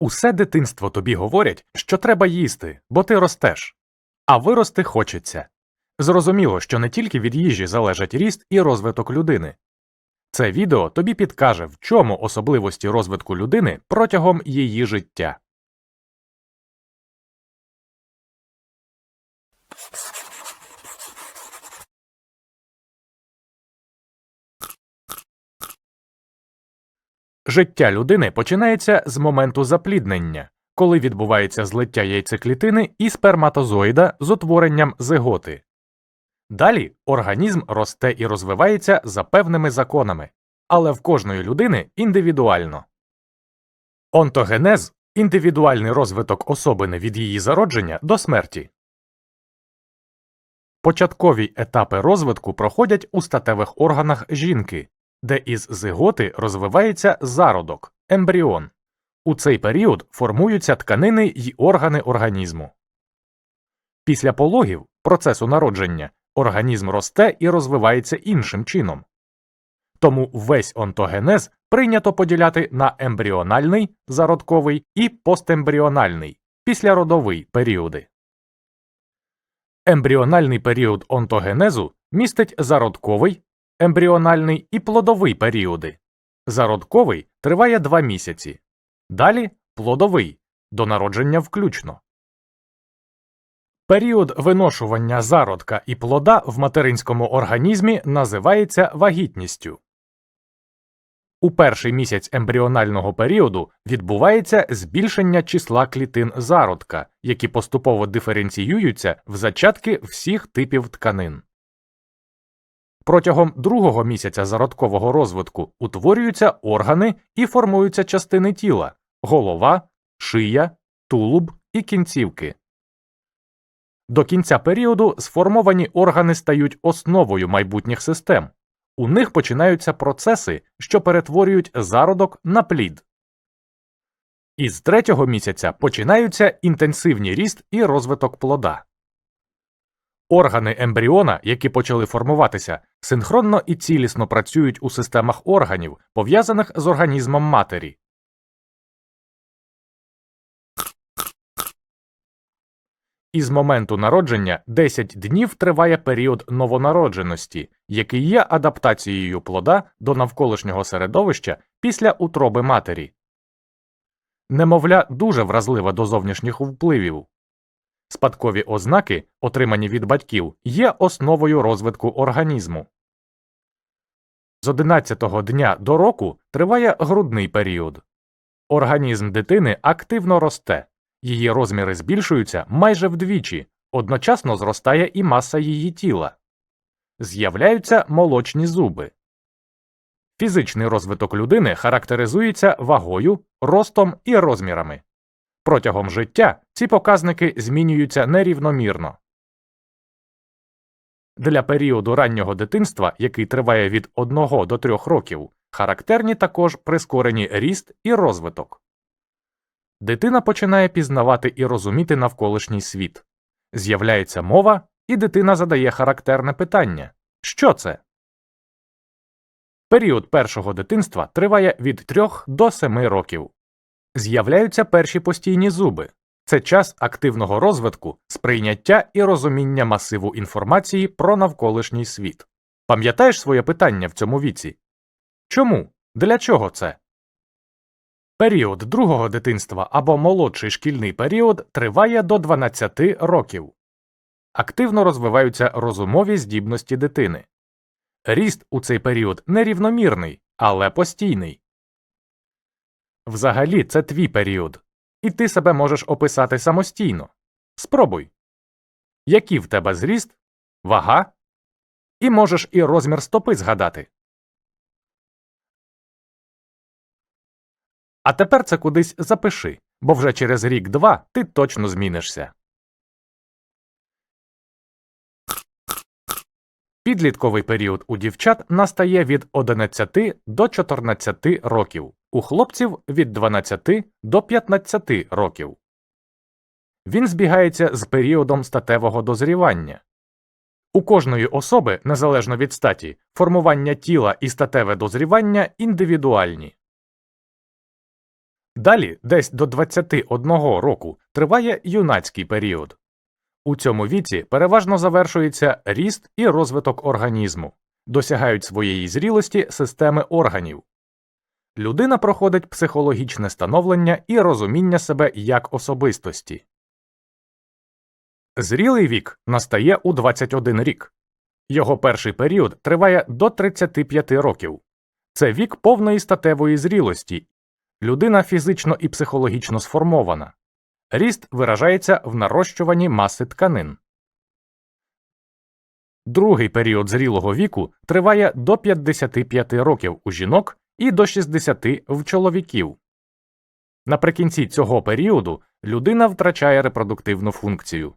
Усе дитинство тобі говорять, що треба їсти, бо ти ростеш. А вирости хочеться. Зрозуміло, що не тільки від їжі залежить ріст і розвиток людини. Це відео тобі підкаже, в чому особливості розвитку людини протягом її життя. Життя людини починається з моменту запліднення, коли відбувається злиття яйцеклітини і сперматозоїда з утворенням зиготи. Далі організм росте і розвивається за певними законами, але в кожної людини індивідуально. Онтогенез індивідуальний розвиток особини від її зародження до смерті. Початкові етапи розвитку проходять у статевих органах жінки, де із зиготи розвивається зародок ембріон. У цей період формуються тканини й органи організму. Після пологів процесу народження організм росте і розвивається іншим чином. Тому весь онтогенез прийнято поділяти на ембріональний зародковий і постембріональний післяродовий періоди. Ембріональний період онтогенезу містить зародковий, ембріональний і плодовий періоди. Зародковий триває 2 місяці. Далі плодовий до народження включно. Період виношування зародка і плода в материнському організмі називається вагітністю. У перший місяць ембріонального періоду відбувається збільшення числа клітин зародка, які поступово диференціюються в зачатки всіх типів тканин. Протягом другого місяця зародкового розвитку утворюються органи і формуються частини тіла голова, шия, тулуб і кінцівки. До кінця періоду сформовані органи стають основою майбутніх систем. У них починаються процеси, що перетворюють зародок на плід. Із третього місяця починаються інтенсивні ріст і розвиток плода. Органи ембріона, які почали формуватися, синхронно і цілісно працюють у системах органів, пов'язаних з організмом матері. Із моменту народження 10 днів триває період новонародженості, який є адаптацією плода до навколишнього середовища після утроби матері. Немовля дуже вразлива до зовнішніх впливів. Спадкові ознаки, отримані від батьків, є основою розвитку організму. З 11-го дня до року триває грудний період. Організм дитини активно росте, її розміри збільшуються майже вдвічі, одночасно зростає і маса її тіла. З'являються молочні зуби. Фізичний розвиток людини характеризується вагою, ростом і розмірами. Протягом життя ці показники змінюються нерівномірно. Для періоду раннього дитинства, який триває від 1 до 3 років, характерні також прискорені ріст і розвиток. Дитина починає пізнавати і розуміти навколишній світ. З'являється мова, і дитина задає характерне питання Що це? Період першого дитинства триває від 3 до 7 років. З'являються перші постійні зуби. Це час активного розвитку, сприйняття і розуміння масиву інформації про навколишній світ. Пам'ятаєш своє питання в цьому віці? Чому? Для чого це? Період другого дитинства або молодший шкільний період триває до 12 років. Активно розвиваються розумові здібності дитини. Ріст у цей період нерівномірний, але постійний. Взагалі це твій період, і ти себе можеш описати самостійно. Спробуй. Який в тебе зріст, вага, і можеш і розмір стопи згадати. А тепер це кудись запиши, бо вже через рік-два ти точно змінишся. Підлітковий період у дівчат настає від 11 до 14 років, у хлопців від 12 до 15 років. Він збігається з періодом статевого дозрівання. У кожної особи, незалежно від статі, формування тіла і статеве дозрівання індивідуальні. Далі, десь до 21 року, триває юнацький період. У цьому віці переважно завершується ріст і розвиток організму, досягають своєї зрілості системи органів. Людина проходить психологічне становлення і розуміння себе як особистості. Зрілий вік настає у 21 рік. Його перший період триває до 35 років. Це вік повної статевої зрілості. Людина фізично і психологічно сформована. Ріст виражається в нарощуванні маси тканин. Другий період зрілого віку триває до 55 років у жінок і до 60 в чоловіків. Наприкінці цього періоду людина втрачає репродуктивну функцію.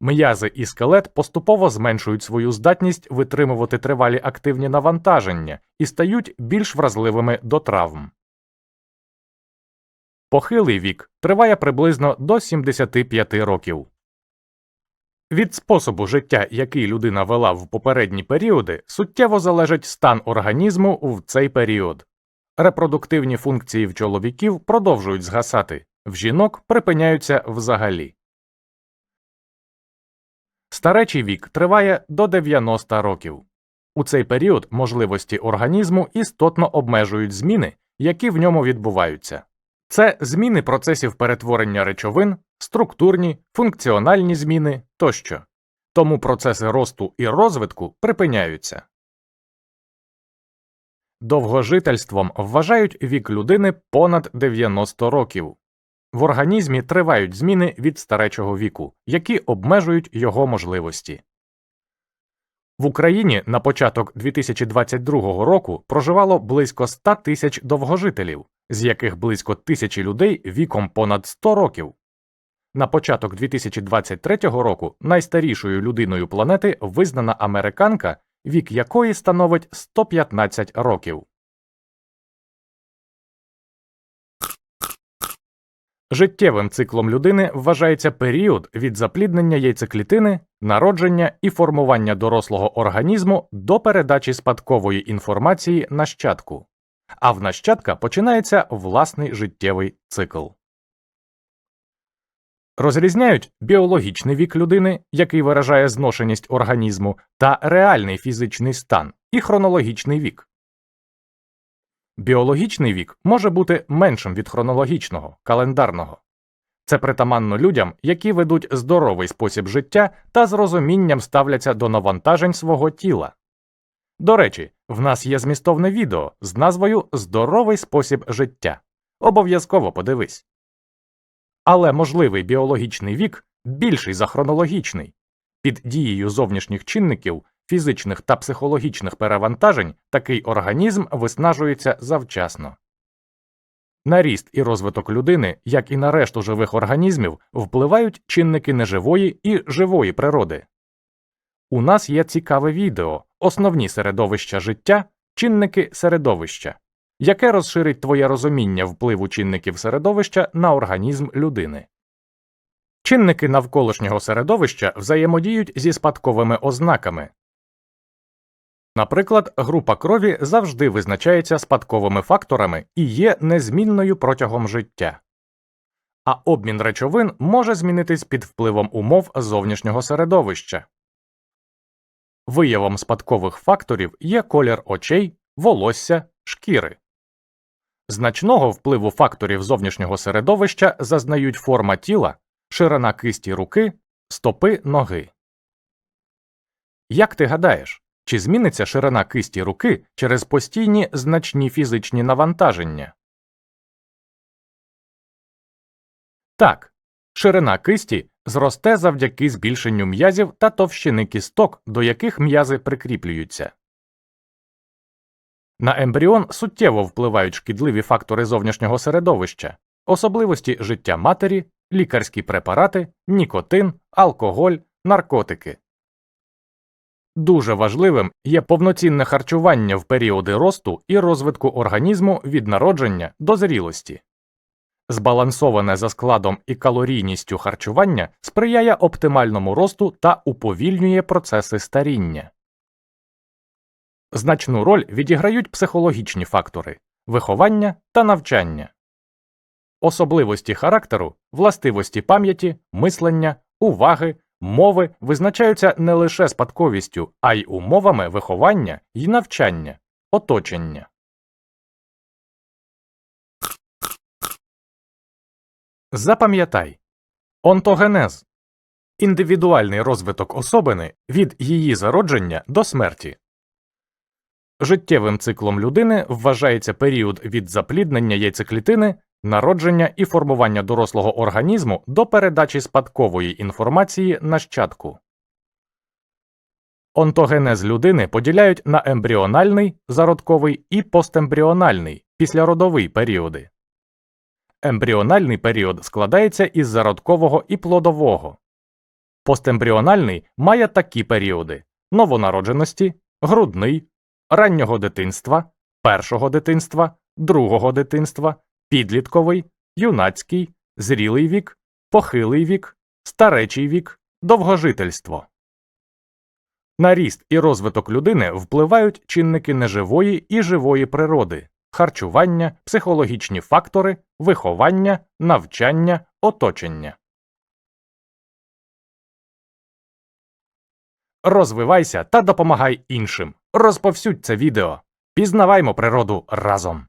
М'язи і скелет поступово зменшують свою здатність витримувати тривалі активні навантаження і стають більш вразливими до травм. Похилий вік триває приблизно до 75 років. Від способу життя, який людина вела в попередні періоди, суттєво залежить стан організму в цей період. Репродуктивні функції в чоловіків продовжують згасати, в жінок припиняються взагалі. Старечий вік триває до 90 років. У цей період можливості організму істотно обмежують зміни, які в ньому відбуваються. Це зміни процесів перетворення речовин, структурні, функціональні зміни тощо. Тому процеси росту і розвитку припиняються. Довгожительством вважають вік людини понад 90 років. В організмі тривають зміни від старечого віку, які обмежують його можливості. В Україні на початок 2022 року проживало близько 100 тисяч довгожителів, з яких близько тисячі людей віком понад 100 років. На початок 2023 року найстарішою людиною планети визнана американка, вік якої становить 115 років. Життєвим циклом людини вважається період від запліднення яйцеклітини, народження і формування дорослого організму до передачі спадкової інформації нащадку, а в нащадка починається власний життєвий цикл. Розрізняють біологічний вік людини, який виражає зношеність організму, та реальний фізичний стан і хронологічний вік. Біологічний вік може бути меншим від хронологічного, календарного. Це притаманно людям, які ведуть здоровий спосіб життя та з розумінням ставляться до навантажень свого тіла. До речі, в нас є змістовне відео з назвою Здоровий спосіб життя. Обов'язково подивись. Але можливий біологічний вік більший за хронологічний. Під дією зовнішніх чинників фізичних та психологічних перевантажень такий організм виснажується завчасно. На ріст і розвиток людини, як і на решту живих організмів, впливають чинники неживої і живої природи. У нас є цікаве відео Основні середовища життя, чинники середовища, яке розширить твоє розуміння впливу чинників середовища на організм людини. Чинники навколишнього середовища взаємодіють зі спадковими ознаками, Наприклад, група крові завжди визначається спадковими факторами і є незмінною протягом життя, а обмін речовин може змінитись під впливом умов зовнішнього середовища. Виявом спадкових факторів є колір очей, волосся, шкіри. Значного впливу факторів зовнішнього середовища зазнають форма тіла, ширина кисті руки, стопи ноги. Як ти гадаєш, чи зміниться ширина кисті руки через постійні значні фізичні навантаження? Так, ширина кисті зросте завдяки збільшенню м'язів та товщини кісток, до яких м'язи прикріплюються. На ембріон суттєво впливають шкідливі фактори зовнішнього середовища, особливості життя матері, лікарські препарати, нікотин, алкоголь, наркотики. Дуже важливим є повноцінне харчування в періоди росту і розвитку організму від народження до зрілості. Збалансоване за складом і калорійністю харчування сприяє оптимальному росту та уповільнює процеси старіння. Значну роль відіграють психологічні фактори виховання та навчання. Особливості характеру, властивості пам'яті, мислення, уваги, мови визначаються не лише спадковістю, а й умовами виховання і навчання, оточення. Запам'ятай онтогенез індивідуальний розвиток особини від її зародження до смерті. Життєвим циклом людини вважається період від запліднення яйцеклітини, народження і формування дорослого організму до передачі спадкової інформації нащадку. Онтогенез людини поділяють на ембріональний, зародковий і постембріональний післяродовий періоди. Ембріональний період складається із зародкового і плодового. Постембріональний має такі періоди: новонародженості, грудний, раннього дитинства, першого дитинства, другого дитинства, підлітковий, юнацький, зрілий вік, похилий вік, старечий вік, довгожительство. На ріст і розвиток людини впливають чинники неживої і живої природи, харчування, психологічні фактори, виховання, навчання, оточення. Розвивайся та допомагай іншим. Розповсюдь це відео. Пізнаваймо природу разом.